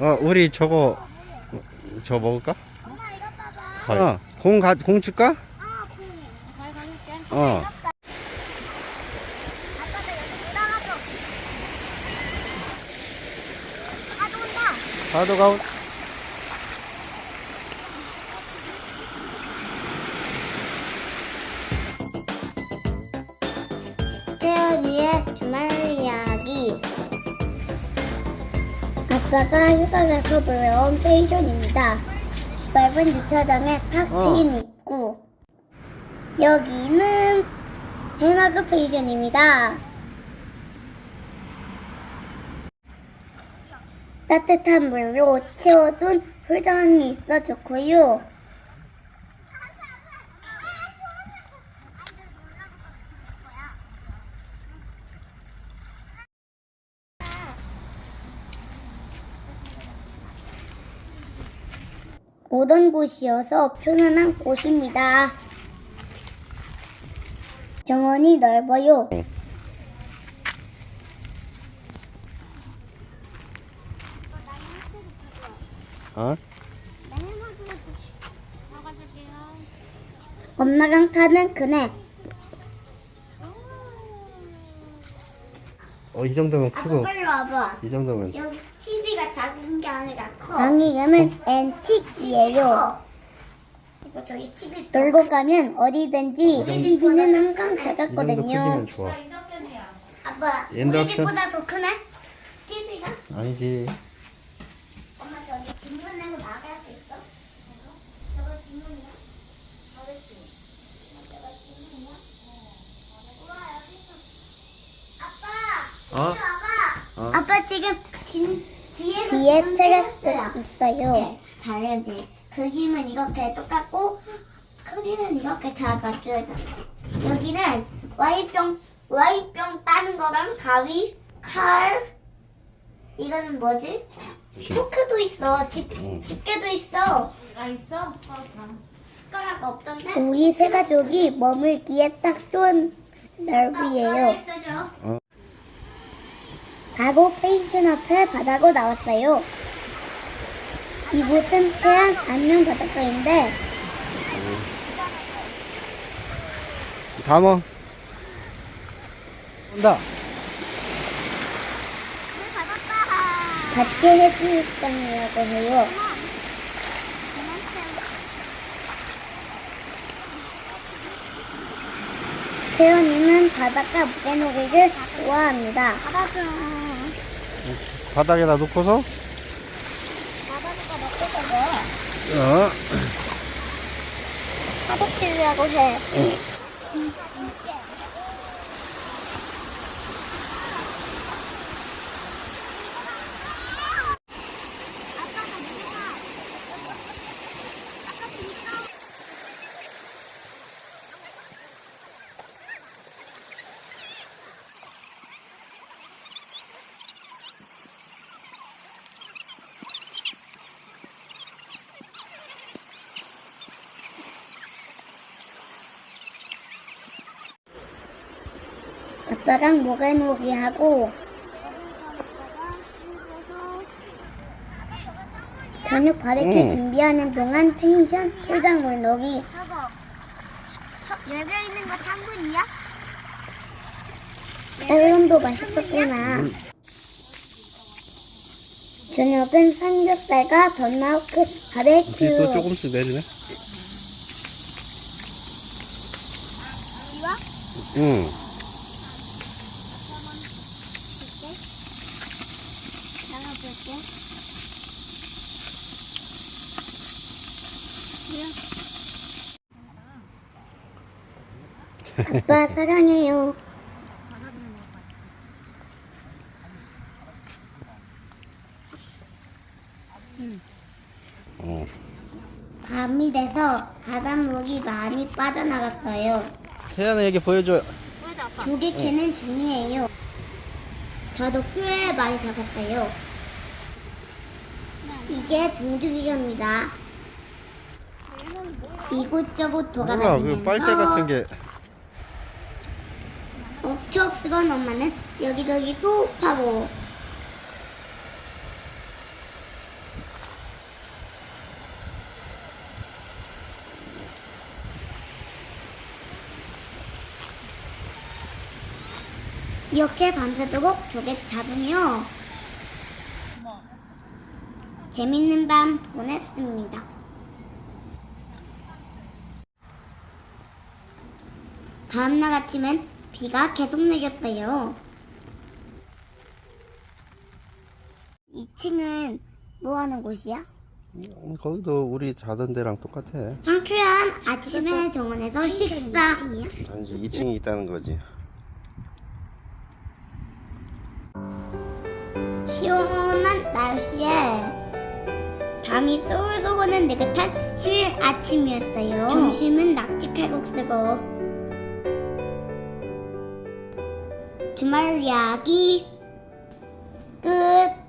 어, 우리 저거 저 먹을까? 엄마 이거 봐봐. 어, 공 가, 공 줄까? 아, 공. 잘 가줄게. 어. 아빠가 여기 들어가줘. 가져온다. 가도가 온- 아빠가 휴가 가서 불러온 펜션입니다. 넓은 주차장에 탁 트인 있고 여기는 해마그 펜션입니다. 따뜻한 물로 채워둔 풀장이 있어 좋고요. 오던 곳이어서 편안한 곳입니다. 정원이 넓어요. 어? 엄마랑 타는 그네. 어, 이 정도면 크고 빨리 와봐. 이 정도면 여기 TV가 작은 게 아니라 커. 방 이름은 앤틱이에요. 이거 저기 TV 놀고 가면 어디든지 우리 TV는 항상 이 정도 작았거든요. 크기면 좋아. 아빠, 우리 인덕션? 집보다 더 크네? TV가? 아니지. 엄마 저기 주문 내고 나갈 수 있어? 저거 주문이야? 어딨지? 저거 주문이야? 우와 여기 있어. 아빠! 어? 이리 와봐! 어? 아빠 지금 뒤, 뒤에 테라스 있어요. 당연히 크기는 이렇게 똑같고 크기는 이렇게 작아져요. 여기는 와이병 와이병 따는 거랑 가위, 칼 이거는 뭐지? 포크도 있어. 집 응. 집게도 있어. 아 있어? 숟가락 없던데? 우리 세 가족이 머물기에 딱 좋은 넓이에요. 어. 가고 펜션 앞에 바다고 나왔어요. 이곳은 태안 안녕 바닷가인데 담어. 온다. 밖에 해수욕장이라고 해요. 태연이는 바닷가 무게놀이를 좋아합니다. 바다가 바닥에다 놓고서 바다가 먹고 어. 파도치기라고 해. 아빠랑 모래놀이 하고 저녁 바베큐 응. 준비하는 동안 펜션 포장 물 놀이 열려 있는 거 창문이야? 얼음도 맛있었구나 저녁은 삼겹살과 던마우크 이제 또 바베큐 조금씩 내리네. 응. 나가볼게 아빠 사랑해요. 어. 밤이 돼서 바닷물이 많이 빠져나갔어요. 태연아 여기 보여줘. 조개 캐는 중이에요. 저도 꽤 많이 잡았어요. 이게 동주기입니다. 이곳저곳 돌아다니면서 그 빨대 같은 게 어, 억척 쓰건 엄마는 여기저기 또 파고 이렇게 밤새도록 조개 잡으며 재밌는 밤 보냈습니다. 다음날 아침엔 비가 계속 내렸어요. 2층은 뭐 하는 곳이야? 음, 거기도 우리 자던 데랑 똑같아. 상쾌한 아침의 정원에서 식사. 단지 2층이 있다는 거지. 시원한 날씨에 잠이 쏠쏠 오는 느긋한 수요일 아침이었어요. 점심은 낙지 칼국수고 주말 이야기 끝.